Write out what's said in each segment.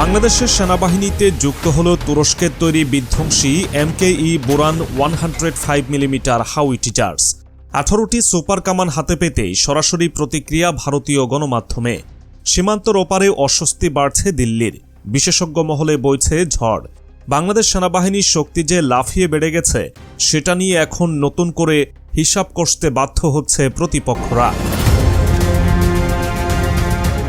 বাংলাদেশের সেনাবাহিনীতে যুক্ত হল তুরস্কের তৈরি বিধ্বংসী MKE Boran one hundred five millimetre howitzers আঠারোটি সুপার কামান হাতে পেতেই সরাসরি প্রতিক্রিয়া ভারতীয় গণমাধ্যমে। সীমান্তর ওপারে অস্বস্তি বাড়ছে দিল্লির। বিশেষজ্ঞ মহলে বইছে ঝড়। বাংলাদেশ সেনাবাহিনীর শক্তি যে লাফিয়ে বেড়ে গেছে, সেটা নিয়ে এখন নতুন করে হিসাব কষতে বাধ্য হচ্ছে প্রতিপক্ষরা।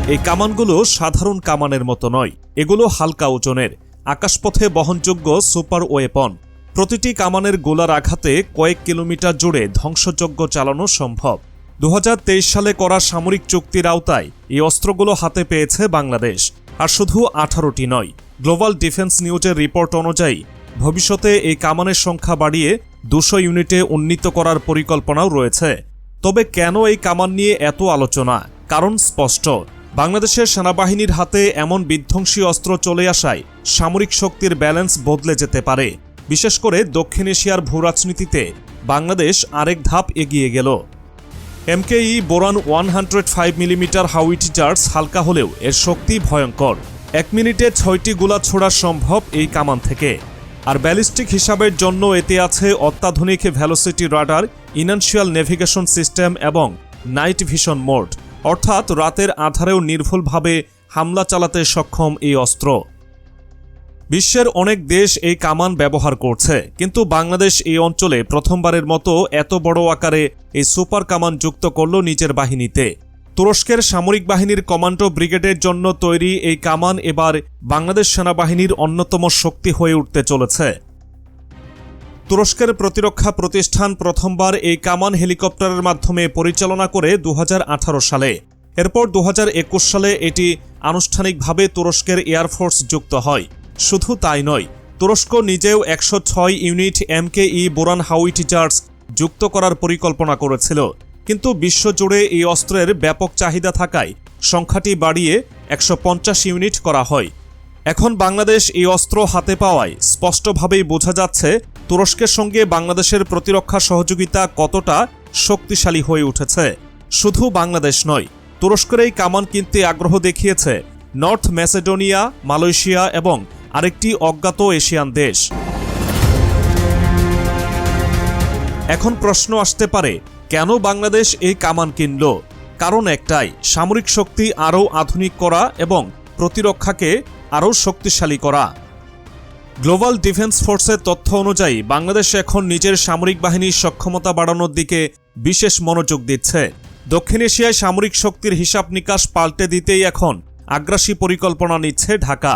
এই কামানগুলো সাধারণ কামানের মতো নয়। এগুলো হালকা ওজনের। আকাশপথে বহনযোগ্য সুপার ওয়েপন। প্রতিটি কামানের গোলার আঘাতে কয়েক কিলোমিটার জুড়ে ধ্বংসযজ্ঞ চালানো সম্ভব। দু হাজার তেইশ সালে করা সামরিক চুক্তির আওতায় এই অস্ত্রগুলো হাতে পেয়েছে বাংলাদেশ। আর শুধু আঠারোটি নয়। গ্লোবাল ডিফেন্স নিউজের রিপোর্ট অনুযায়ী, ভবিষ্যতে এই কামানের সংখ্যা বাড়িয়ে দুশো ইউনিটে উন্নীত করার পরিকল্পনাও রয়েছে। তবে কেন এই কামান নিয়ে এত আলোচনা? কারণ স্পষ্ট। বাংলাদেশের সেনাবাহিনীর হাতে এমন বিধ্বংসী অস্ত্র চলে আসায় সামরিক শক্তির ব্যালেন্স বদলে যেতে পারে। বিশেষ করে দক্ষিণ এশিয়ার ভূরাজনীতিতে বাংলাদেশ আরেক ধাপ এগিয়ে গেল। MKE Boran one hundred five millimetre howitzers হালকা হলেও এর শক্তি ভয়ঙ্কর। এক মিনিটে ছয়টি গোলা ছোড়া সম্ভব এই কামান থেকে। আর ব্যালিস্টিক হিসাবের জন্য এতে আছে অত্যাধুনিক velocity radar inertial navigation system এবং নাইট ভিশন মোড। অর্থাৎ রাতের আধারেও নির্ভুলভাবে হামলা চালাতে সক্ষম এই অস্ত্র। বিশ্বের অনেক দেশ এই কামান ব্যবহার করছে, কিন্তু বাংলাদেশ এই অঞ্চলে প্রথমবারের মতো এত বড় আকারে এই সুপার কামান যুক্ত করল নিজের বাহিনীতে। তুরস্কের সামরিক বাহিনীর কমান্ডো ব্রিগেডের জন্য তৈরি এই কামান এবার বাংলাদেশ সেনাবাহিনীর অন্যতম শক্তি হয়ে উঠতে চলেছে। তুরস্কের প্রতিরক্ষা প্রতিষ্ঠান প্রথমবার এই কামান হেলিকপ্টারের মাধ্যমে পরিচালনা করে দু হাজার আঠারো সালে। এরপর দু হাজার একুশ সালে এটি আনুষ্ঠানিকভাবে তুরস্কের এয়ারফোর্স যুক্ত হয়। শুধু তাই নয়, তুরস্ক নিজেও একশো ছয় ইউনিট এমকেই বোরান হাউইটিজার্স যুক্ত করার পরিকল্পনা করেছিল। কিন্তু বিশ্বজুড়ে এই অস্ত্রের ব্যাপক চাহিদা থাকায় সংখ্যাটি বাড়িয়ে একশো পঞ্চাশ ইউনিট করা হয়। এখন বাংলাদেশ এই অস্ত্র হাতে পাওয়ায় স্পষ্টভাবেই বোঝা যাচ্ছে তুরস্কের সঙ্গে বাংলাদেশের প্রতিরক্ষা সহযোগিতা কতটা শক্তিশালী হয়ে উঠেছে? শুধু বাংলাদেশ নয়, তুরস্কের এই কামান কিনতে আগ্রহ দেখিয়েছে নর্থ ম্যাসেডোনিয়া, মালয়েশিয়া এবং আরেকটি অজ্ঞাত এশিয়ান দেশ। এখন প্রশ্ন আসতে পারে, কেন বাংলাদেশ এই কামান কিনল? কারণ একটাই, সামরিক শক্তি আরও আধুনিক করা এবং প্রতিরক্ষাকে আরও শক্তিশালী করা। গ্লোবাল ডিফেন্স ফোর্সের তথ্য অনুযায়ী, বাংলাদেশ এখন নিজের সামরিক বাহিনীর সক্ষমতা বাড়ানোর দিকে বিশেষ মনোযোগ দিচ্ছে। দক্ষিণ এশিয়ায় সামরিক শক্তির হিসাব নিকাশ পাল্টে দিতেই এখন আগ্রাসী পরিকল্পনা নিচ্ছে ঢাকা।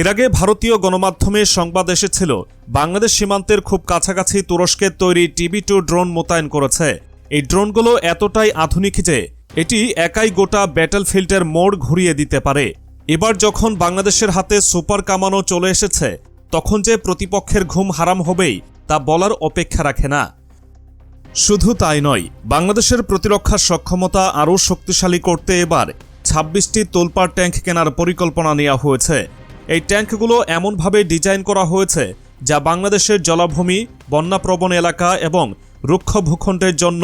এর আগে ভারতীয় গণমাধ্যমে সংবাদ এসেছিল, বাংলাদেশ সীমান্তের খুব কাছাকাছি তুরস্কের তৈরি টিবি টু ড্রোন মোতায়েন করেছে। এই ড্রোনগুলো এতটাই আধুনিক যে, এটি একাই গোটা ব্যাটেলফিল্ডের মোড় ঘুরিয়ে দিতে পারে। এবার যখন বাংলাদেশের হাতে সুপার কামানো চলে এসেছে তখন যে প্রতিপক্ষের ঘুম হারাম হবেই, তা বলার অপেক্ষা রাখে না। শুধু তাই নয়, বাংলাদেশের প্রতিরক্ষার সক্ষমতা আরও শক্তিশালী করতে এবার ছাব্বিশটি তোলপার ট্যাঙ্ক কেনার পরিকল্পনা নেওয়া হয়েছে। এই ট্যাঙ্কগুলো এমনভাবে ডিজাইন করা হয়েছে যা বাংলাদেশের জলাভূমি, বন্যাপ্রবণ এলাকা এবং রুক্ষ ভূখণ্ডের জন্য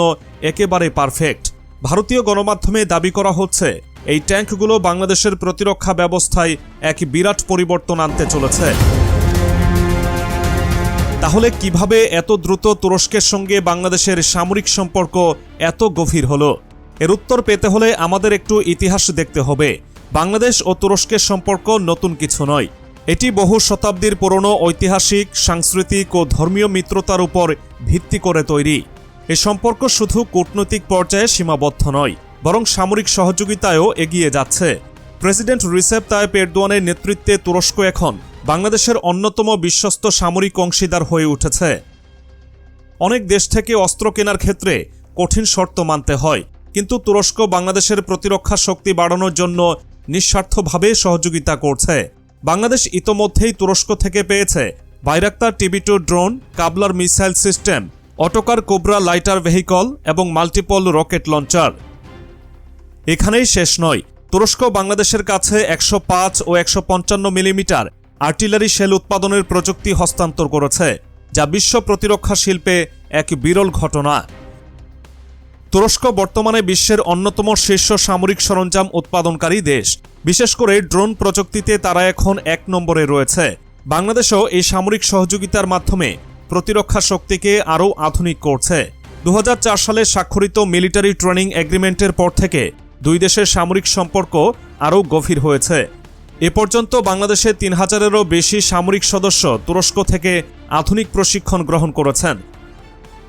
একেবারে পারফেক্ট। ভারতীয় গণমাধ্যমে দাবি করা হচ্ছে, এই ট্যাঙ্কগুলো বাংলাদেশের প্রতিরক্ষা ব্যবস্থায় এক বিরাট পরিবর্তন আনতে চলেছে। তাহলে কীভাবে এত দ্রুত তুরস্কের সঙ্গে বাংলাদেশের সামরিক সম্পর্ক এত গভীর হলো? এর উত্তর পেতে হলে আমাদের একটু ইতিহাস দেখতে হবে। বাংলাদেশ ও তুরস্কের সম্পর্ক নতুন কিছু নয়। এটি বহু শতাব্দীর পুরনো ঐতিহাসিক, সাংস্কৃতিক ও ধর্মীয় মিত্রতার উপর ভিত্তি করে তৈরি। এ সম্পর্ক শুধু কূটনৈতিক পর্যায়ে সীমাবদ্ধ নয়, বরং সামরিক সহযোগিতায়ও এগিয়ে যাচ্ছে। প্রেসিডেন্ট রিসেপ তায়েপ এরদোয়ানের নেতৃত্বে তুরস্ক এখন বাংলাদেশের অন্যতম বিশ্বস্ত সামরিক অংশীদার হয়ে উঠেছে। অনেক দেশ থেকে অস্ত্র কেনার ক্ষেত্রে কঠিন শর্ত মানতে হয়, কিন্তু তুরস্ক বাংলাদেশের প্রতিরক্ষা শক্তি বাড়ানোর জন্য নিঃস্বার্থভাবে সহযোগিতা করছে। বাংলাদেশ ইতোমধ্যেই তুরস্ক থেকে পেয়েছে Bayraktar TB two drone, cobbler missile system, Otokar Cobra lighter vehicle এবং মাল্টিপল রকেট লঞ্চার। এখানেই শেষ নয়, তুরস্ক বাংলাদেশের কাছে একশো পাঁচ ও একশো পঞ্চান্ন মিলিমিটার আর্টিলারি শেল উৎপাদনের প্রযুক্তি হস্তান্তর করেছে, যা বিশ্ব প্রতিরক্ষা শিল্পে এক বিরল ঘটনা। তুরস্ক বর্তমানে বিশ্বের অন্যতম শীর্ষ সামরিক সরঞ্জাম উৎপাদনকারী দেশ। বিশেষ করে ড্রোন প্রযুক্তিতে তারা এখন এক নম্বরে রয়েছে। বাংলাদেশও এই সামরিক সহযোগিতার মাধ্যমে প্রতিরক্ষা শক্তিকে আরও আধুনিক করছে। দু হাজার চার সালে স্বাক্ষরিত মিলিটারি ট্রেনিং এগ্রিমেন্টের পর থেকে দুই দেশের সামরিক সম্পর্ক আরও গভীর হয়েছে। এ পর্যন্ত বাংলাদেশে তিন হাজারেরও বেশি সামরিক সদস্য তুরস্ক থেকে আধুনিক প্রশিক্ষণ গ্রহণ করেছেন।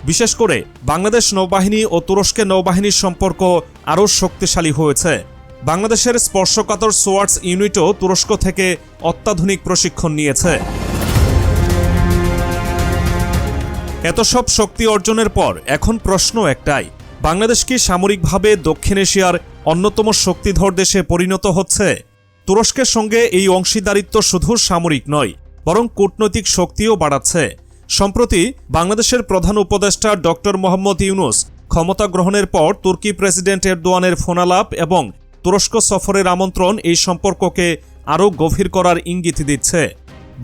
বিশেষ করে বাংলাদেশ নৌবাহিনী ও তুরস্কের নৌবাহিনীর সম্পর্ক আরও শক্তিশালী হয়েছে। বাংলাদেশের স্পর্শকাতর সোয়ার্টস ইউনিটও তুরস্ক থেকে অত্যাধুনিক প্রশিক্ষণ নিয়েছে। এত সব শক্তি অর্জনের পর এখন প্রশ্ন একটাই, বাংলাদেশ কি সামরিকভাবে দক্ষিণ এশিয়ার অন্যতম শক্তিধর দেশে পরিণত হচ্ছে? তুরস্কের সঙ্গে এই অংশীদারিত্ব শুধু সামরিক নয়, বরং কূটনৈতিক শক্তিও বাড়াচ্ছে। সম্প্রতি বাংলাদেশের প্রধান উপদেষ্টা ডক্টর মোহাম্মদ ইউনুস ক্ষমতা গ্রহণের পর তুর্কি প্রেসিডেন্ট এরদোয়ানের ফোনালাপ এবং তুরস্ক সফরের আমন্ত্রণ এই সম্পর্ককে আরও গভীর করার ইঙ্গিত দিচ্ছে।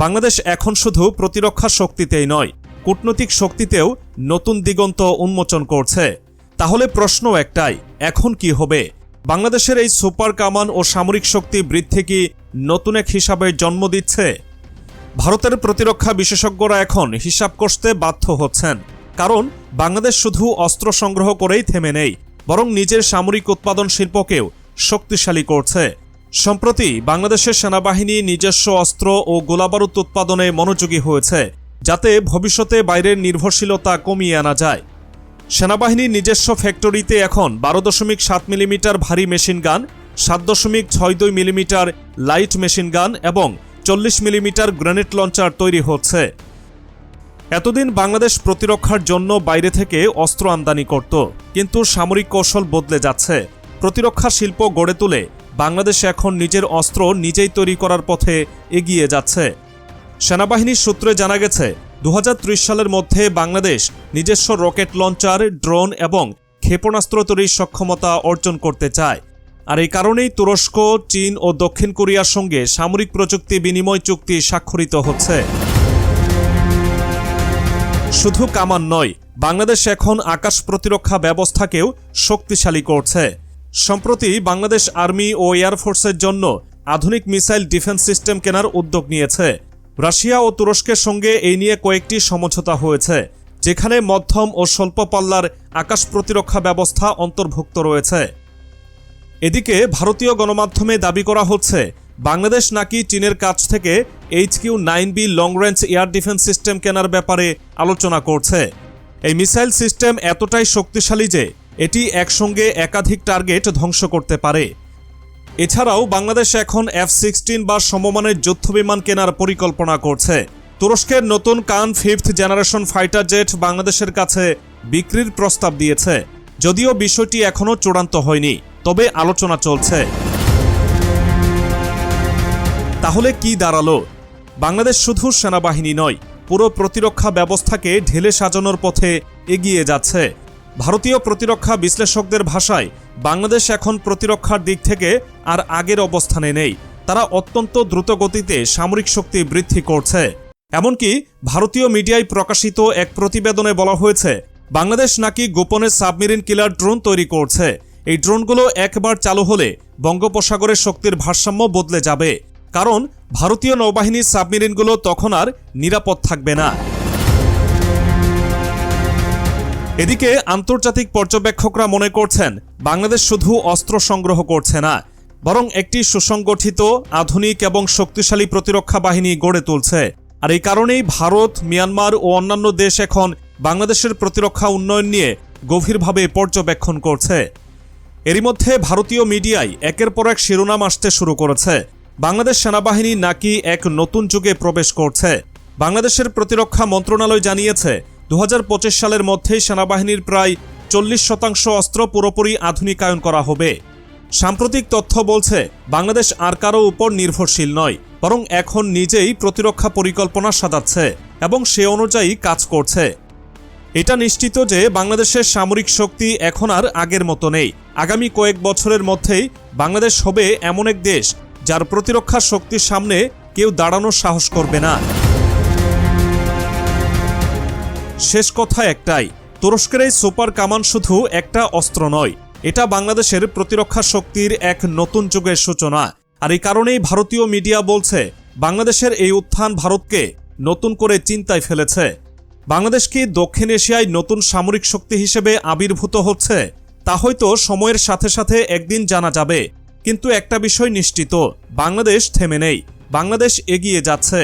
বাংলাদেশ এখন শুধু প্রতিরক্ষা শক্তিতেই নয়, কূটনৈতিক শক্তিতেও নতুন দিগন্ত উন্মোচন করছে। তাহলে প্রশ্ন একটাই, এখন কি হবে? বাংলাদেশের এই সুপার কামান ও সামরিক শক্তি বৃদ্ধি কি নতুন এক হিসাবে জন্ম দিচ্ছে? ভারতের প্রতিরক্ষা বিশেষজ্ঞরা এখন হিসাব কষতে বাধ্য হচ্ছেন। কারণ বাংলাদেশ শুধু অস্ত্র সংগ্রহ করেই থেমে নেই, বরং নিজের সামরিক উৎপাদন শিল্পকেও শক্তিশালী করছে। সম্প্রতি বাংলাদেশের সেনাবাহিনী নিজস্ব অস্ত্র ও গোলাবারুদ উৎপাদনে মনোযোগী হয়েছে, যাতে ভবিষ্যতে বাইরের নির্ভরশীলতা কমিয়ে আনা যায়। সেনাবাহিনীর নিজস্ব ফ্যাক্টরিতে এখন বারো দশমিক সাত মিলিমিটার ভারী মেশিন গান, সাত দশমিক ছয় দুই মিলিমিটার লাইট মেশিন গান এবং চল্লিশ মিলিমিটার গ্রেনেড লঞ্চার তৈরি হচ্ছে। এতদিন বাংলাদেশ প্রতিরক্ষার জন্য বাইরে থেকে অস্ত্র আমদানি করত, কিন্তু সামরিক কৌশল বদলে যাচ্ছে। প্রতিরক্ষা শিল্প গড়ে তুলে বাংলাদেশ এখন নিজের অস্ত্র নিজেই তৈরি করার পথে এগিয়ে যাচ্ছে। সেনাবাহিনীর সূত্রে জানা গেছে দু হাজার ত্রিশ সালের মধ্যে বাংলাদেশ নিজস্ব রকেট লঞ্চার, ড্রোন এবং ক্ষেপণাস্ত্র তৈরির সক্ষমতা অর্জন করতে চায়। আর এই কারণেই তুরস্ক, চীন ও দক্ষিণ কোরিয়ার সঙ্গে সামরিক প্রযুক্তি বিনিময় চুক্তি স্বাক্ষরিত হচ্ছে। শুধু কামান নয়, বাংলাদেশ এখন আকাশ প্রতিরক্ষা ব্যবস্থাকেও শক্তিশালী করছে। সম্প্রতি বাংলাদেশ আর্মি ও এয়ারফোর্সের জন্য আধুনিক মিসাইল ডিফেন্স সিস্টেম কেনার উদ্যোগ নিয়েছে। রাশিয়া ও তুরস্কের সঙ্গে এই নিয়ে কয়েকটি সমঝোতা হয়েছে, যেখানে মধ্যম ও স্বল্প পাল্লার আকাশ প্রতিরক্ষা ব্যবস্থা অন্তর্ভুক্ত রয়েছে। এদিকে ভারতীয় গণমাধ্যমে দাবি করা হচ্ছে, বাংলাদেশ নাকি চীনের কাছ থেকে H Q nine B long range air defence system কেনার ব্যাপারে আলোচনা করছে। এই মিসাইল সিস্টেম এতটাই শক্তিশালী যে, এটি একসঙ্গে একাধিক টার্গেট ধ্বংস করতে পারে। এছাড়াও বাংলাদেশ এখন এফ সিক্সটিন বা সমমানের যুদ্ধ বিমান কেনার পরিকল্পনা করছে। তুরস্কের নতুন কান ফিফথ জেনারেশন ফাইটার জেট বাংলাদেশের কাছে বিক্রির প্রস্তাব দিয়েছে। যদিও বিষয়টি এখনও চূড়ান্ত হয়নি, তবে আলোচনা চলছে। তাহলে কি দাঁড়াল? বাংলাদেশ শুধু সেনাবাহিনী নয়, পুরো প্রতিরক্ষা ব্যবস্থাকে ঢেলে সাজানোর পথে এগিয়ে যাচ্ছে। ভারতীয় প্রতিরক্ষা বিশ্লেষকদের ভাষায়, বাংলাদেশ এখন প্রতিরক্ষার দিক থেকে আর আগের অবস্থানে নেই। তারা অত্যন্ত দ্রুত গতিতে সামরিক শক্তি বৃদ্ধি করছে। এমনকি ভারতীয় মিডিয়ায় প্রকাশিত এক প্রতিবেদনে বলা হয়েছে, বাংলাদেশ নাকি গোপনে সাবমেরিন কিলার ড্রোন তৈরি করছে। এই ড্রোনগুলো একবার চালু হলে বঙ্গোপসাগরের শক্তির ভারসাম্য বদলে যাবে। কারণ ভারতীয় নৌবাহিনীর সাবমেরিনগুলো তখন আর নিরাপদ থাকবে না। এদিকে আন্তর্জাতিক পর্যবেক্ষকরা মনে করছেন, বাংলাদেশ শুধু অস্ত্র সংগ্রহ করছে না, বরং একটি সুসংগঠিত, আধুনিক এবং শক্তিশালী প্রতিরক্ষা বাহিনী গড়ে তুলছে। আর এই কারণেই ভারত, মিয়ানমার ও অন্যান্য দেশ এখন বাংলাদেশের প্রতিরক্ষা উন্নয়ন নিয়ে গভীরভাবে পর্যবেক্ষণ করছে। এরই মধ্যে ভারতীয় মিডিয়ায় একের পর এক শিরোনাম আসতে শুরু করেছে। বাংলাদেশ সেনাবাহিনী নাকি এক নতুন যুগে প্রবেশ করছে। বাংলাদেশের প্রতিরক্ষা মন্ত্রণালয় জানিয়েছে দু হাজার পঁচিশ সালের মধ্যেই সেনাবাহিনীর প্রায় চল্লিশ শতাংশ অস্ত্র পুরোপুরি আধুনিকায়ন করা হবে। সাম্প্রতিক তথ্য বলছে, বাংলাদেশ আর কারও উপর নির্ভরশীল নয়, বরং এখন নিজেই প্রতিরক্ষা পরিকল্পনা সাজাচ্ছে এবং সে অনুযায়ী কাজ করছে। এটা নিশ্চিত যে বাংলাদেশের সামরিক শক্তি এখন আর আগের মতো নেই। আগামী কয়েক বছরের মধ্যেই বাংলাদেশ হবে এমন এক দেশ, যার প্রতিরক্ষা শক্তির সামনে কেউ দাঁড়ানোর সাহস করবে না। শেষ কথা একটাই। তুরস্কের এই সুপার কামান শুধু একটা অস্ত্র নয়, এটা বাংলাদেশের প্রতিরক্ষা শক্তির এক নতুন যুগের সূচনা। আর এই কারণেই ভারতীয় মিডিয়া বলছে, বাংলাদেশের এই উত্থান ভারতকে নতুন করে চিন্তায় ফেলেছে। বাংলাদেশ কি দক্ষিণ এশিয়ায় নতুন সামরিক শক্তি হিসেবে আবির্ভূত হচ্ছে, তা হয়তো সময়ের সাথে সাথে একদিন জানা যাবে। কিন্তু একটা বিষয় নিশ্চিত, বাংলাদেশ থেমে নেই, বাংলাদেশ এগিয়ে যাচ্ছে।